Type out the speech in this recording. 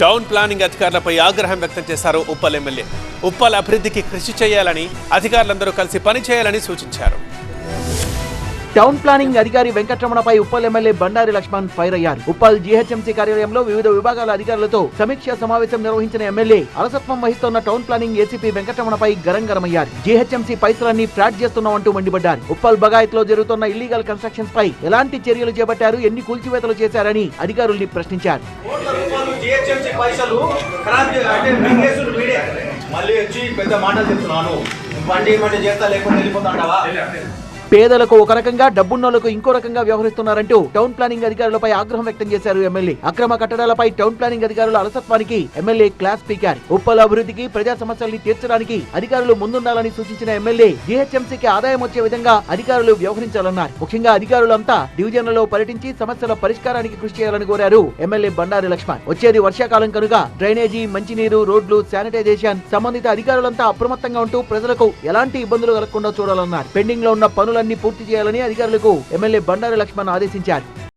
Town planning అధికారులపై ఆగ్రహం వ్యక్తం చేశారు ఉప్పల్ ఎమ్మెల్యే. ఉప్పల్ అభివృద్ధికి కృషి చేయాలని అధికారులందరూ కలిసి పనిచేయాలని సూచించారు. టౌన్ ప్లానింగ్ అధికారి వెంకటరమణపై ఉప్పల్ ఎమ్మెల్యే బండారి లక్ష్మణ్ ఫైర్ అయ్యారు. ఉప్పల్ జీహెచ్ఎంసీ కార్యాలయంలో వివిధ విభాగాల అధికారులతో సమీక్ష సమావేశం నిర్వహించిన ఎమ్మెల్యే అలసత్వం వహిస్తున్న టౌన్ ప్లానింగ్ ఏసీపీ వెంకటరమణపై గరంగరమయ్యారు జీహెచ్ఎంసీ పైసలన్నీ ఫ్రాడ్ చేస్తున్నామంటూ మండిపడ్డారు. ఉప్పల్ బగాయత్లో జరుగుతున్న ఇల్లీగల్ కన్స్ట్రక్షన్స్ పై ఎలాంటి చర్యలు చేపట్టారు? ఎన్ని కూల్చివేతలు చేశారని అధికారుల్ని ప్రశ్నించారు. మళ్ళీ వచ్చి పెద్ద మాటలు చెప్తున్నాను. బండి మండి చేస్తా లేకుండా వెళ్ళిపోతా పేదలకు ఒక రకంగా డబ్బున్నోళ్ళకు ఇంకో రకంగా వ్యవహరిస్తున్నారంటూ టౌన్ ప్లానింగ్ అధికారులపై ఆగ్రహం వ్యక్తం చేశారు ఎమ్మెల్యే. అక్రమ కట్టడాలపై టౌన్ ప్లానింగ్ అధికారుల అలసత్వానికి ఎమ్మెల్యే క్లాస్ పీకారు. ఉప్పల అభివృద్ధికి ప్రజా సమస్యల్ని తీర్చడానికి అధికారులు ముందుండాలని సూచించిన ఎమ్మెల్యే జీహెచ్ఎంసీకి ఆదాయం వచ్చే విధంగా అధికారులు వ్యవహరించాలన్నారు. ముఖ్యంగా అధికారులంతా డివిజన్లలో పర్యటించి సమస్యల పరిష్కారానికి కృషి చేయాలని కోరారు ఎమ్మెల్యే బండారి లక్ష్మణ్. వచ్చేది వర్షాకాలం కనుక డ్రైనేజీ మంచినీరు రోడ్లు శానిటైజేషన్ సంబంధిత అధికారులంతా అప్రమత్తంగా ఉంటూ ప్రజలకు ఎలాంటి ఇబ్బందులు కలగకుండా చూడాలన్నారు. పెండింగ్లో ఉన్న పనులన్నీ పూర్తి చేయాలని అధికారులకు ఎమ్మెల్యే బండారు లక్ష్మణ్ ఆదేశించారు.